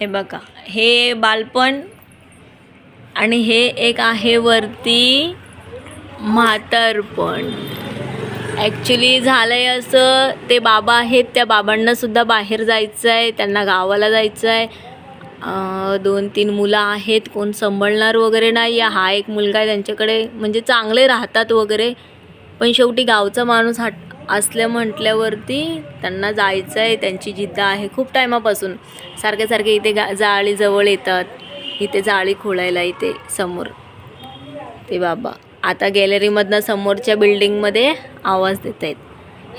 हे बघा हे बालपण आणि हे एक आहे वरती म्हातारपण. ॲक्च्युली झालं आहे असं ते बाबा आहेत त्या बाबांनासुद्धा बाहेर जायचं आहे त्यांना गावाला जायचं आहे दोन तीन मुलं आहेत कोण सांभाळणार वगैरे नाही आहे हा एक मुलगा आहे त्यांच्याकडे म्हणजे चांगले राहतात वगैरे. पण शेवटी गावचा माणूस हट असल्या म्हटल्यावरती त्यांना जायचं आहे त्यांची जिद्द आहे खूप टायमापासून. सारखे सारखे इथे गा जाळी जवळ येतात. इथे जाळी खोळायला इथे समोर. ते बाबा आता गॅलरीमधनं समोरच्या बिल्डिंगमध्ये आवाज देत आहेत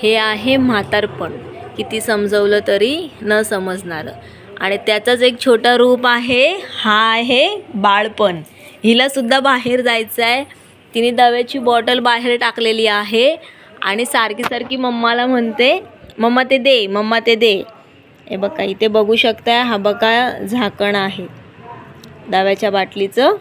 हे आहे म्हातारपण. किती समजवलं तरी न समजणारं. आणि त्याचंच एक छोटं रूप आहे हा आहे बाळपण. हिलासुद्धा बाहेर जायचं आहे तिने दव्याची बॉटल बाहेर टाकलेली आहे. आणि सारखी सारखी मम्माला म्हणते मम्मा ते दे मम्मा ते दे. हे बघा इथे बघू शकता हा बघा झाकण आहे. दाव्याच्या बाटलीचं.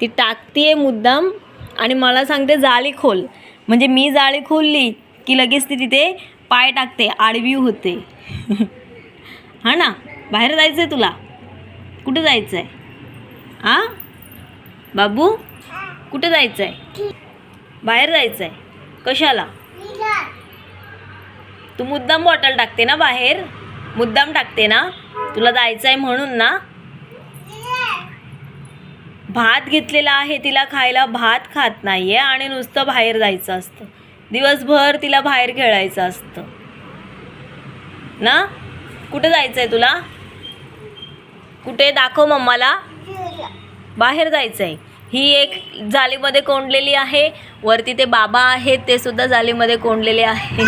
ती टाकतीये मुद्दाम आणि मला सांगते जाळी खोल. म्हणजे मी जाळी खोलली की लगेच ती तिथे पाय टाकते आडवी होते. हा ना? बाहेर जायचं आहे तुला? कुठं जायचं आहे आ? बाबू? कुठं जायचं आहे बाहेर जायचं आहे कशाला? तू मुद्दाम बॉटल टाकते ना बाहेर? मुद्दाम टाकते ना? तुला जायचं आहे म्हणून ना? भात घेतलेला आहे तिला खायला भात खात नाही आहे आणि नुसतं बाहेर जायचं असतं. दिवसभर तिला बाहेर खेळायचं असतं. ना? कुठे जायचं आहे तुला? कुठे? दाखव मम्माला. बाहेर जायचं आहे ही एक जालीमध्ये कोंडलेली आहे. वरती ते बाबा आहेत ते सुद्धा जालीमध्ये कोंडलेले आहे.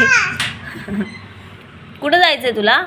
कुठं जायचं आहे तुला?